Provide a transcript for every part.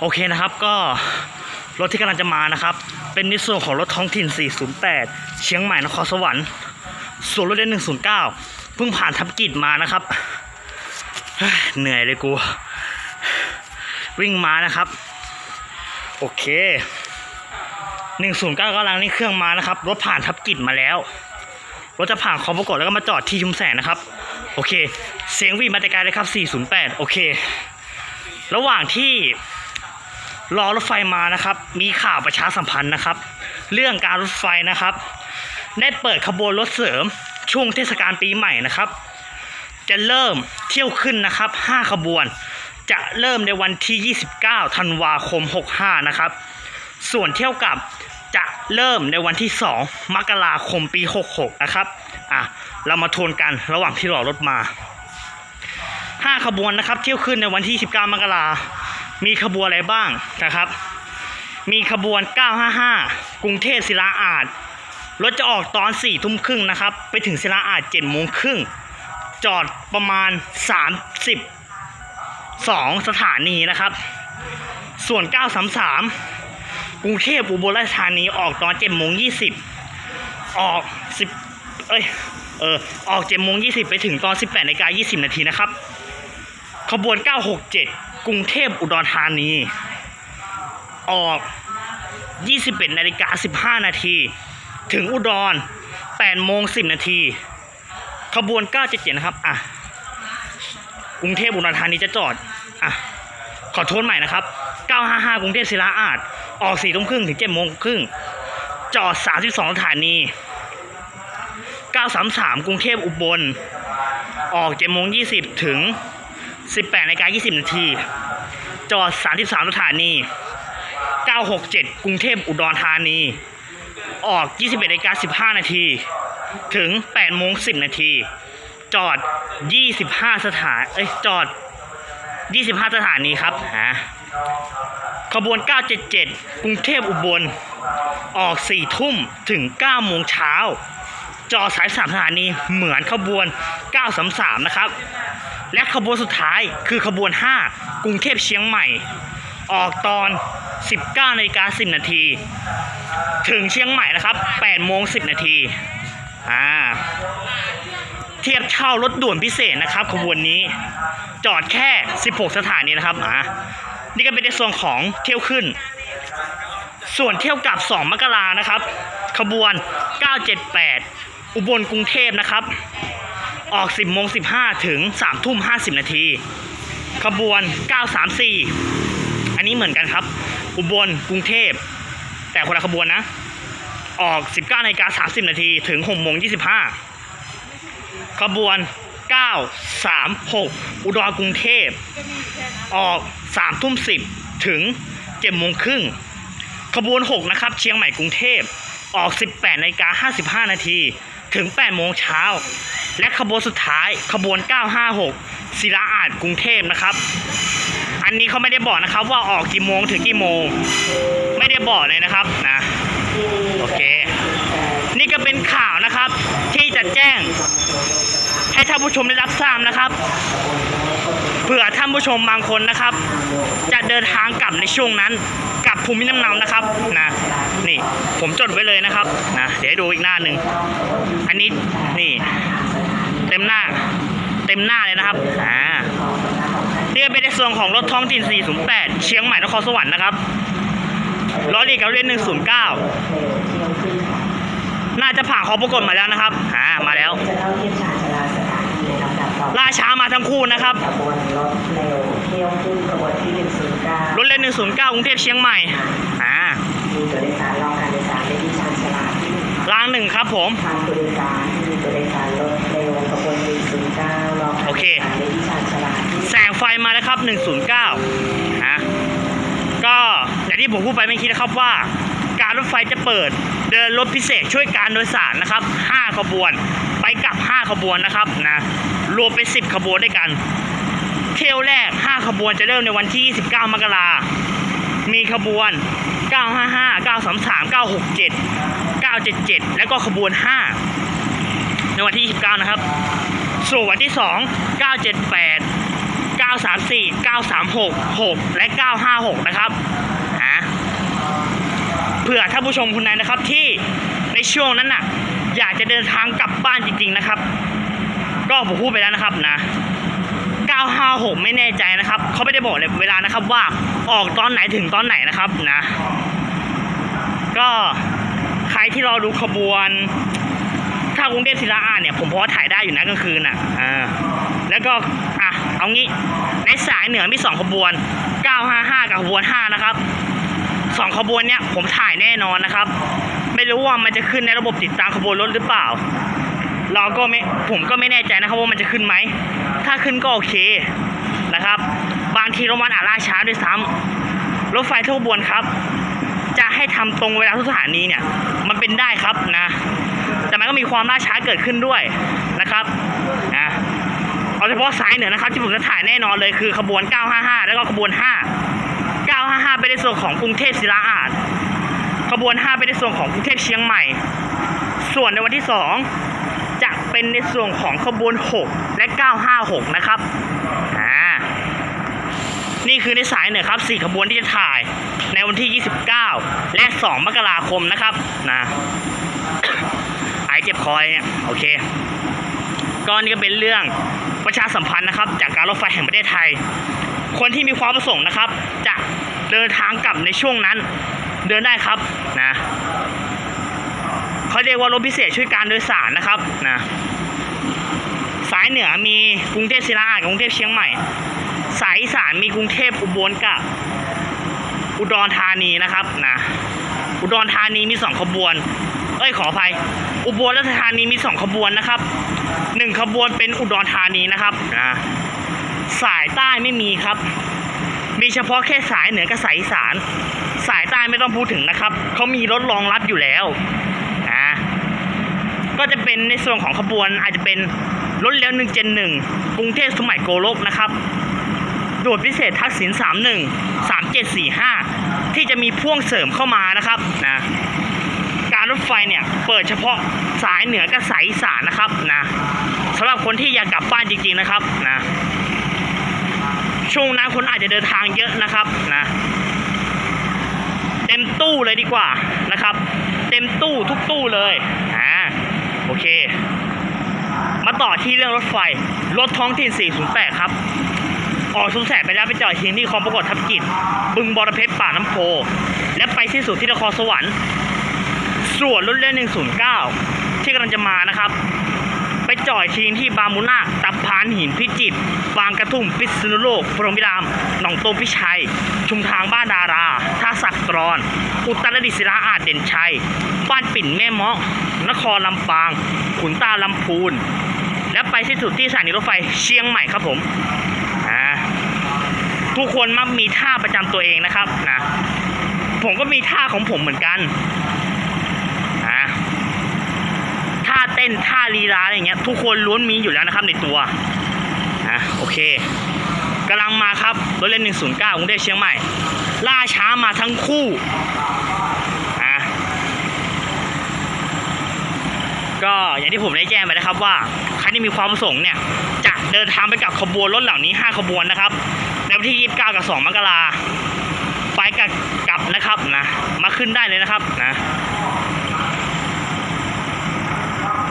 โอเคนะครับก็รถที่กำลังจะมานะครับ เป็นในส่วนของรถท้องถิ่น 408 เชียงใหม่นครสวรรค์ส่วนรถเล่น109 เพิ่งผ่านทับกิจมานะครับ เหนื่อยเลยกู วิ่งมานะครับ โอเค 109กำลังเร่เครื่องมานะครับ รถผ่านทับกิจมาแล้ว รถจะผ่านคอมปรากฏแล้วก็มาจอดที่ชุมแสงนะครับ โอเค เสียงวิ่งมาแต่ไกลเลยครับ 408 โอเค ระหว่างที่ รอรถไฟมานะครับ มีข่าวประชาสัมพันธ์นะครับ เรื่องการรถไฟนะครับ ได้เปิดขบวนรถเสริมช่วงเทศกาลปีใหม่นะครับ จะเริ่มเที่ยวขึ้นนะครับ 5 ขบวน จะเริ่มในวันที่ 29 ธันวาคม 65 นะครับ ส่วนเที่ยวกลับจะเริ่มในวันที่ 2 มกราคมปี 66 นะครับ อะ เรามาทวนกันระหว่างที่รอรถมา 5 ขบวนนะครับ เที่ยวขึ้นในวันที่ 19 มกรามี มีขบวนอะไรบ้างนะครับ มีขบวน 955 กรุงเทพศิลาอาดรถจะออกตอน4ทุ่มครึ่งนะครับ ไปถึงศิลาอาด7โมงครึ่ง จอดประมาณ32สถานีนะครับ ส่วน 933 กรุงเทพอุบลราชธานีออกตอน7โมง20ออก 10 เอ้ย เออ ออก7โมง20ไปถึงตอน 18นาฬิกา20นาทีนะครับ ขบวน 967 กรุงเทพอุดรธานี ออก 21นาฬิกา15 นาที ถึงอุดร8โมง10 นาที ขบวน 977 นะครับ อะ กรุงเทพอุดรธานีจะจอด อะ ขอโทษใหม่นะครับ 955 กรุงเทพศิลาอาด ออก4ทุ่มครึ่งถึง7โมงครึ่ง จอด 32สถานี 933 กรุงเทพอุบล ออก7โมง20 ถึง 18นาฬิกา20 นาที จอด 33 สถานี 967 กรุงเทพอุดรธานี ออก 21นาฬิกา15 นาที ถึง8โมง10 นาที จอด 25 สถาน เอ้ย จอด 25 สถานีครับฮะขบวน 977 กรุงเทพอุบล ออก 4 ทุ่มถึง 9 โมงเช้า จอสาย3สถานีเหมือนขบวน 933 นะครับ และขบวนสุดท้ายคือขบวน 5 กรุงเทพเชียงใหม่ ออกตอน 19นาฬิกา10 นาที ถึงเชียงใหม่นะครับ8โมง10 นาทีอ่าเทียบเช่ารถด่วนพิเศษนะครับ ขบวนนี้จอดแค่ 16 สถานีนะครับอ่านี่ก็เป็นในส่วนของเที่ยวขึ้น ส่วนเที่ยวกลับ 2 มกรานะครับ ขบวน 978 อุบลกรุงเทพนะครับ ออก 10โมง15 ถึง 3 ทุ่ม 50 นาที ขบวน 934 อันนี้เหมือนกันครับ อุบลกรุงเทพ แต่คนละขบวนนะ ออก 19นาฬิกา30 นาที ถึง6โมง25 ขบวน 936 อุดรกรุงเทพ ออก 3 ทุ่ม 10 ถึง7โมงครึ่ง ขบวน 6 นะครับ เชียงใหม่กรุงเทพ ออก 18นาฬิกา55 นาที ถึง 8 โมงเช้า และขบวนสุดท้ายขบวน 956 ศิลาอาดกรุงเทพนะครับ อันนี้เขาไม่ได้บอกนะครับว่าออกกี่โมงถึงกี่โมง ไม่ได้บอกเลยนะครับนะโอเค นี่ก็เป็นข่าวนะครับ ที่จะแจ้ง ให้ท่านผู้ชมได้รับทราบนะครับ เผื่อท่านผู้ชมบางคนนะครับ จะเดินทางกลับในช่วงนั้นกลับภูมิลำเนานะครับนะนี่ผมจดไว้เลยนะครับนะเดี๋ยวดูอีกหน้าหนึ่งอันนี้นี่ เต็มหน้า เต็มหน้าเลยนะครับอ่านี่เป็นในส่วนของรถท้องถิ่น408 เชียงใหม่นครสวรรค์นะครับล้อเลียกับเรียน109 น่าจะผ่านขอประกฏมาแล้วนะครับอ่ามาแล้ว ลำดับต่อไปล่าช้ามาทั้งคู่นะครับขบวนรถเร็วเที่ยวขึ้นขบวนที่109รถเลน109กรุงเทพเชียงใหม่อ่ามีตัวโดยสารรองการโดยสารได้ที่ชานชาลาที่หนึ่งครับรางหนึ่งครับผมทางตัวโดยสารที่มีตัวโดยสารรถเร็วขบวน109รองการโอโดเคยสารได้ที่ชานชาลาที่แสงไฟมาแล้วครับ 109นะก็อย่างที่ผมพูดไปเมื่อกี้นะครับว่า การรถไฟจะเปิดเดินรถพิเศษช่วยการโดยสารนะครับ 5 ขบวนไป กลับ 5 ขบวนนะครับนะรวมเป็น 10 ขบวนด้วยกัน เที่ยวแรก 5 ขบวนจะเริ่มในวันที่ 29 มกรามีขบวน 955 933 967 977 แล้วก็ขบวน 5 ในวันที่ 29 นะครับ ส่วนวันที่ 2 978 934 936 6 และ 956 นะครับนะเผื่อท่าผู้ชมคนไหนนะครับที่ในช่วงนั้นน่ะ อยากจะเดินทางกลับบ้านจริง ๆนะครับ ก็ผมพูดไปแล้วนะครับนะ 956 ไม่แน่ใจนะครับเขาไม่ได้บอกเลยเวลานะครับว่าออกตอนไหนถึงตอนไหนนะครับนะ ก็ใครที่รอดูขบวน ถ้ากรุงเทพศิลาอาเนี่ย ผมพอถ่ายได้อยู่นะกลางคืนอะอ่าแล้วก็อะเอางี้ในสายเหนือมีสองขบวน 955 กับขบวน 5 นะครับสองขบวนเนี้ยผมถ่ายแน่นอนนะครับ ไม่รู้ว่ามันจะขึ้นในระบบติดตามขบวนรถหรือเปล่า เราก็ไม่ผมก็ไม่แน่ใจนะครับว่ามันจะขึ้นไหม ถ้าขึ้นก็โอเคนะครับ บางทีรถมันอาจล่าช้าด้วยซ้ำรถไฟทุกขบวนครับ จะให้ทำตรงเวลาทุกสถานีเนี่ย มันเป็นได้ครับนะ แต่มันก็มีความล่าช้าเกิดขึ้นด้วยนะครับนะเอาเฉพาะสายเหนือนะครับที่ผมจะถ่ายแน่นอนเลยคือขบวน 955 แล้วก็ขบวน 5 955 เป็นในส่วนของกรุงเทพศิลาอาด ขบวน 5 เป็นในส่วนของกรุงเทพเชียงใหม่ ส่วนในวันที่ 2 จะเป็นในส่วนของขบวน 6 และ 956 นะครับอ่านี่คือในสายเหนือครับ4ขบวนที่จะถ่ายในวันที่ 29 และ 2 มกราคมนะครับนะไอเจ็บคอยเนี่ยโอเคก็นี่ก็เป็นเรื่องประชาสัมพันธ์นะครับ จากการรถไฟแห่งประเทศไทย คนที่มีความประสงค์นะครับ จะเดินทางกลับในช่วงนั้น เดินได้ครับนะเขาเรียกว่ารถพิเศษช่วยการโดยสารนะครับนะสายเหนือมีกรุงเทพศิริราชกับกรุงเทพเชียงใหม่ สายอีสานมีกรุงเทพอุบลกับอุดรธานีนะครับนะอุดรธานีมีสองขบวน เอ้ยขออภัย อุบลราชธานีมีสองขบวนนะครับหนึ่งขบวนเป็นอุดรธานีนะครับนะสายใต้ไม่มีครับ มีเฉพาะแค่สายเหนือกับสายอีสาน สายใต้ไม่ต้องพูดถึงนะครับ เขามีรถรองรับอยู่แล้วอ่าก็จะเป็นในส่วนของขบวนอาจจะเป็นรถเลี้วหนึ่งเจนหนึ่งกรุงเทพสมัยโกลกนะครับด่วนพิเศษทักษิณสามหนึ่งสามเจ็ดสี่ห้าที่จะมีพ่วงเสริมเข้ามานะครับนะการรถไฟเนี่ยเปิดเฉพาะสายเหนือกับสายอีสานนะครับนะสำหรับคนที่อยากกลับบ้านจริงๆนะครับนะช่วงนั้นคนอาจจะเดินทางเยอะนะครับนะ มตู้เลยดีกว่านะครับ เต็มตู้ทุกตู้เลยอ่าโอเค มาต่อที่เรื่องรถไฟ รถท้องถิ่น 408 ครับ ออกชุมแสไปแล้วไปจอดทิ้งที่คลองประกฏทับกิจ บึงบอระเพ็ดป่าน้ำโพ และไปที่สุดที่นครสวรรค์ส่วนรถเล่น109 ที่กำลังจะมานะครับไปจอดทีที่บามุนาตับพานหินพิจิตรบางกระทุ่มพิษณุโลกพรหมพิราม หนองโตมพิชัย ชุมทางบ้านดาราท่าสัก ตรอน อุตรดิตถ์ศิลาอาจเด่นชัย บ้านปิ่นแม่เมาะนครลำปาง ขุนตาลำพูน และไปที่สุดที่สถานีรถไฟเชียงใหม่ครับผมอ่าทุกคนมักมีท่าประจำตัวเองนะครับนะผมก็มีท่าของผมเหมือนกันนะท่าเต้นท่าลีลาอะไรเงี้ย ทุกคนล้วนมีอยู่แล้วนะครับในตัวนะโอเคกำลังมาครับรถเล่น109กรุงเทพเชียงใหม่ ล่าช้ามาทั้งคู่อะก็อย่างที่ผมได้แจ้งไปนะครับว่าใครที่มีความประสงค์เนี่ย จะเดินทางไปกับขบวนรถเหล่านี้ 5 ขบวนนะครับในวันที่ 29 กับ 2 มกราไปกับกลับนะครับนะ มาขึ้นได้เลยนะครับนะ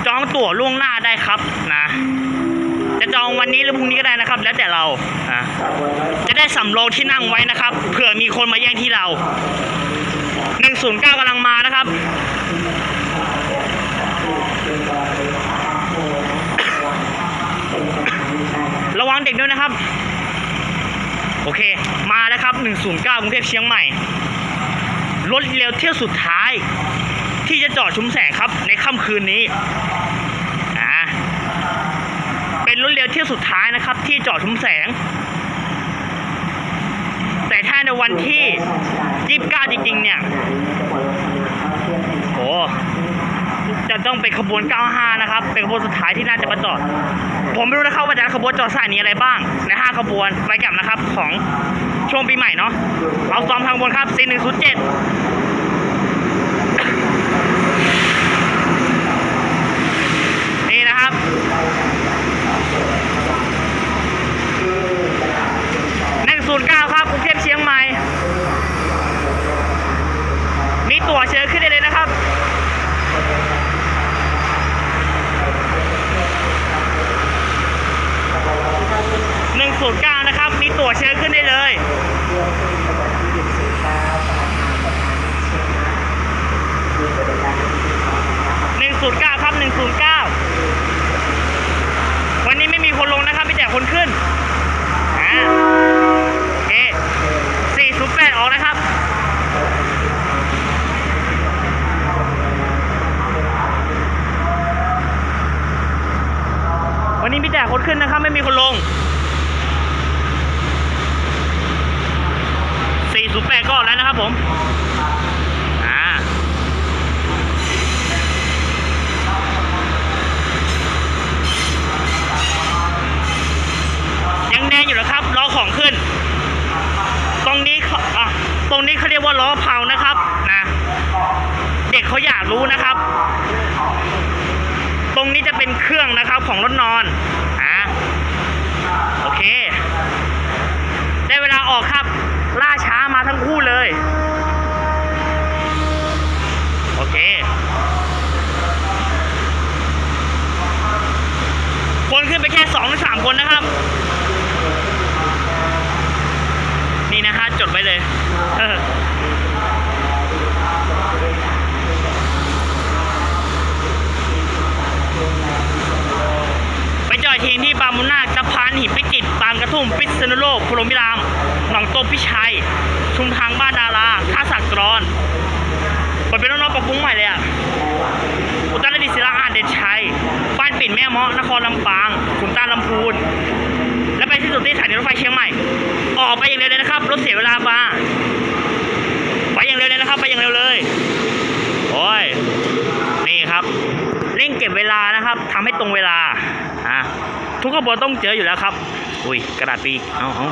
จองตั๋วล่วงหน้าได้ครับนะ องวันนี้หรือพรุ่งนี้ก็ได้นะครับ แล้วแต่เราอะจะได้สำรองที่นั่งไว้นะครับเผื่อมีคนมาแย่งที่เรา 109กำลังมานะครับระวังเด็กด้วยนะครับ โอเค มาแล้วครับ 109กรุงเทพเชียงใหม่ รถเร็วเที่ยวสุดท้าย ที่จะจอดชุมแสงครับ ในค่ำคืนนี้ รถเร็วเที่ยวสุดท้ายนะครับ ที่จอดชุมแสง แต่ถ้าในวันที่29จริง ๆ เนี่ยโอ้จะต้องเป็นขบวน 95 นะครับ เป็นขบวนสุดท้ายที่น่าจะมาจอด ผมไม่รู้นะครับว่าแต่ละขบวนจอดสายนี้อะไรบ้าง ใน 5 ขบวนไปกับนะครับของช่วงปีใหม่เนาะ เอาซ้อมทางบนครับ C107 นี่นะครับ วันนี้ไม่มีคนลงนะครับมีแต่คนขึ้นอ่าโอเค408ออกนะครับวันนี้มีแต่คนขึ้นนะครับ ไม่มีคนลง 408ก็ออกแล้วนะครับผม รงนี้เขาเรียกว่าล้อเผานะครับนะ เด็กเขาอยากรู้นะครับ ตรงนี้จะเป็นเครื่องนะครับของรถนอนอะโอเค ได้เวลาออกครับ ล่าช้ามาทั้งคู่เลย โอเคคนขึ้นไปแค่สองหรือสามคนนะครับ นี่นะฮะจดไว้เลยไปจอยทีมที่บางมุนนาคสะพานหินพิจิตบางกระทุ่มพิษณุโลกพรหมิรามหนองโตมพิชัย ชุมทางบ้านดาราท่าสักกรอนเปิดเป็นน้องๆปรับปรุงใหม่เลยอะอุตรดิตศิลาอาจเด่นชัยบ้านปิ่นแม่เมาะนครลำปางขุนตาลำพูน และไปที่สุดที่สถานีรถไฟเชียงใหม่ ออกไปอย่างเร็วเลยนะครับ รถเสียเวลามาไปอย่างเร็วเลยนะครับ ไปอย่างเร็วเลยโอ้ยนี่ครับเร่งเก็บเวลานะครับทำให้ตรงเวลาอะทุกขบวนต้องเจออยู่แล้วครับ อุ้ยกระดาษปีกเอาเอา